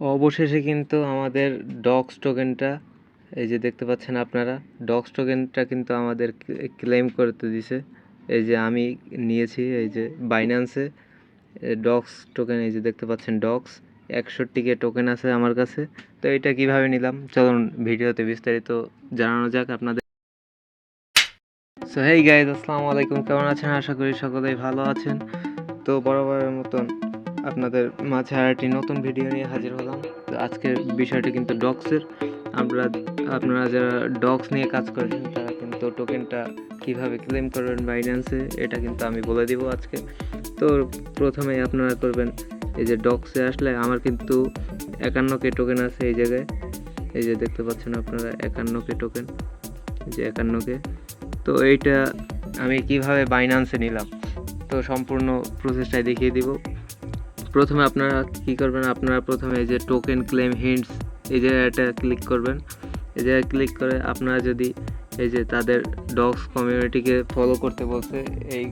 অবশেষে কিন্তু আমাদের ডক্স টোকেনটা, এই যে দেখতে পাচ্ছেন আপনারা ডক্স টোকেনটা কিন্তু আমাদের ক্লেম করতে দিছে। এই যে আমি নিয়েছি, এই যে বাইন্যান্সে ডক্স টোকেন, এই যে দেখতে পাচ্ছেন ডক্স একষট্টিকে টোকেন আছে আমার কাছে। তো এটা কীভাবে নিলাম? চলুন ভিডিওতে বিস্তারিত জানানো যাক আপনাদের। সো হেই গাইজ আসসালামু আলাইকুম। কেমন আছেন? আশা করি সকলেই ভালো আছেন। তো বরাবরের মতন আপনাদের মাঝে আর একটি নতুন ভিডিও নিয়ে হাজির হলাম। তো আজকের বিষয়টি কিন্তু ডক্সের আমরা, আপনারা যারা ডক্স নিয়ে কাজ করেছেন, তারা কিন্তু টোকেনটা কীভাবে ক্লেম করবেন বাইন্যান্সে, এটা কিন্তু আমি বলে দিব আজকে। তো প্রথমেই আপনারা করবেন, এই যে ডক্সে আসলে আমার কিন্তু একান্ন কে টোকেন আছে এই জায়গায়। এই যে দেখতে পাচ্ছেন আপনারা, একান্ন কে টোকেন। যে একান্ন কে। তো এইটা আমি কীভাবে বাইন্যান্সে নিলাম, তো সম্পূর্ণ প্রসেসটাই দেখিয়ে দিব। প্রথমে আপনারা কি করবেন? আপনারা প্রথমে এই যে টোকেন ক্লেম হিন্টস এই জায়গাটা ক্লিক করবেন। এই জায়গায় ক্লিক করে আপনারা যদি এই যে তাদের ডগস কমিউনিটিকে ফলো করতে বলছে, এই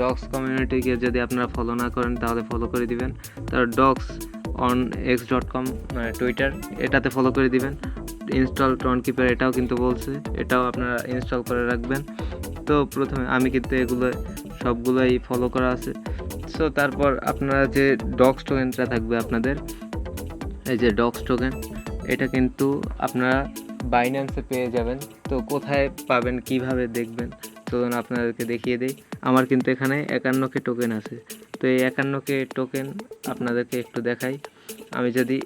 ডগস কমিউনিটিকে যদি আপনারা ফলো না করেন, তাহলে ফলো করে দিবেন। তার dogs on X dot com মানে টুইটার এটাতে ফলো করে দিবেন। ইনস্টল টন কিপার এটাও কিন্তু বলছে, এটাও আপনারা ইনস্টল করে রাখবেন। তো প্রথমে আমি কিন্তু এগুলো সবগুলোই ফলো করা আছে। সো তারপর আপনারা যে ডগস টোকেনটা থাকবে আপনাদের, এই যে ডগস টোকেন এটা কিন্তু আপনারা বাইন্যান্সে পেয়ে যাবেন। তো কোথায় পাবেন, কীভাবে দেখবেন, তো আপনাদেরকে দেখিয়ে দিই। আমার কিন্তু এখানে একান্ন কে টোকেন আছে। তো এই একান্ন কে টোকেন আপনাদেরকে একটু দেখাই। আমি যদি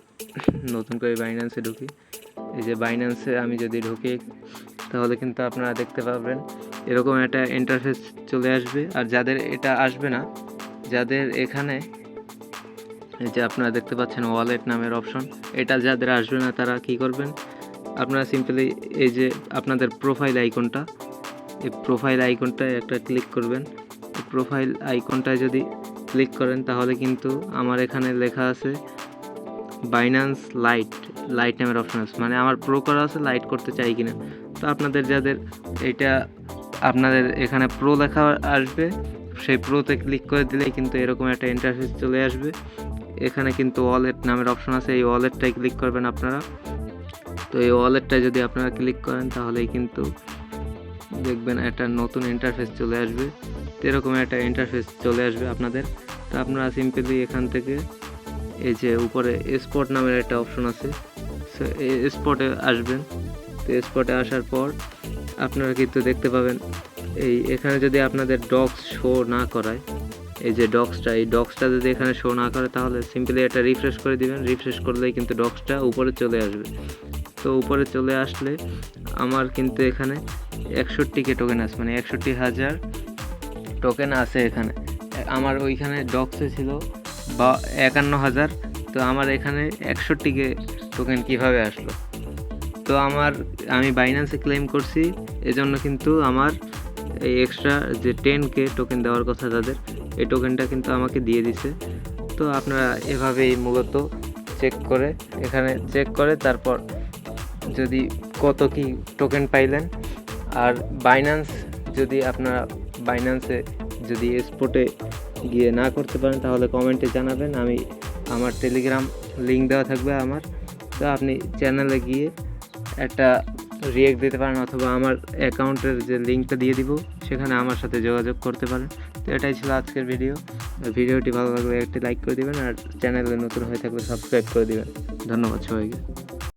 নতুন করে বাইন্যান্সে ঢুকি, এই যে বাইন্যান্সে আমি যদি ঢুকি, তাহলে কিন্তু আপনারা দেখতে পাবেন এরকম একটা ইন্টারফেস চলে আসবে। আর যাদের এটা আসবে না যাদের এখানে, এই যে আপনারা দেখতে পাচ্ছেন ওয়ালেট নামের অপশন এটা যাদের আসবে না তারা কি করবেন? আপনারা সিম্পলি এই যে আপনাদের প্রোফাইল আইকনটা এই প্রোফাইল আইকনটায় একটা ক্লিক করবেন। প্রোফাইল আইকনটায় যদি ক্লিক করেন, তাহলে কিন্তু আমার এখানে লেখা আছে বাইন্যান্স লাইট লাইট নামের অপশন আছে। মানে আমার প্রো করা আছে লাইট করতে চাই কিনা। তো আপনাদের যাদের এটা, আপনাদের এখানে প্রো লেখা আসবে সেই প্রোতে ক্লিক করে দিলেই কিন্তু এরকম একটা ইন্টারফেস চলে আসবে। এখানে কিন্তু ওয়ালেট নামের অপশন আছে, এই ওয়ালেটটাই ক্লিক করবেন আপনারা। তো এই ওয়ালেটটায় যদি আপনারা ক্লিক করেন তাহলেই কিন্তু দেখবেন একটা নতুন ইন্টারফেস চলে আসবে। তো এরকম একটা ইন্টারফেস চলে আসবে আপনাদের। তো আপনারা সিম্পলি এখান থেকে এই যে উপরে স্পট নামের একটা অপশন আছে, সো এই স্পটে আসবেন। তো স্পটে আসার পর আপনারা কিন্তু দেখতে পাবেন এই, এখানে যদি আপনাদের ডক্স শো না করায়, এই যে ডক্সটা এই ডক্সটা যদি এখানে শো না করে, তাহলে সিম্পলি এটা রিফ্রেশ করে দিবেন। রিফ্রেশ করলেই কিন্তু ডক্সটা উপরে চলে আসবে। তো উপরে চলে আসলে আমার কিন্তু এখানে একষট্টি কে টোকেন আছে মানে একষট্টি হাজার টোকেন আছে এখানে। আমার ওইখানে ডক্সে ছিল বা একান্ন হাজার, তো আমার এখানে একষট্টি কে টোকেন কীভাবে আসলো? তো আমার, আমি বাইন্যান্সে ক্লেম করছি, এজন্য কিন্তু আমার এই এক্সট্রা যে টেন কে টোকেন দেওয়ার কথা তাদের, এই টোকেনটা কিন্তু আমাকে দিয়ে দিছে। তো আপনারা এভাবেই মূলত চেক করে, এখানে চেক করে, তারপর যদি কত কি টোকেন পাইলেন। আর বাইন্যান্স যদি আপনারা বাইন্যান্সে যদি স্পটে গিয়ে না করতে পারেন, তাহলে কমেন্টে জানাবেন। আমি আমার টেলিগ্রাম লিঙ্ক দেওয়া থাকবে আমার। তো আপনি চ্যানেলে গিয়ে একটা রিয়েক্ট দিতে পারেন অথবা আমার অ্যাকাউন্টের যে লিঙ্কটা দিয়ে দিব, সেখানে আমার সাথে যোগাযোগ করতে পারেন। তো এটাই ছিল আজকের ভিডিও ভিডিওটি ভালো লাগলে একটি লাইক করে দিবেন আর চ্যানেলে নতুন হয়ে থাকলে সাবস্ক্রাইব করে দিবেন। ধন্যবাদ সবাইকে।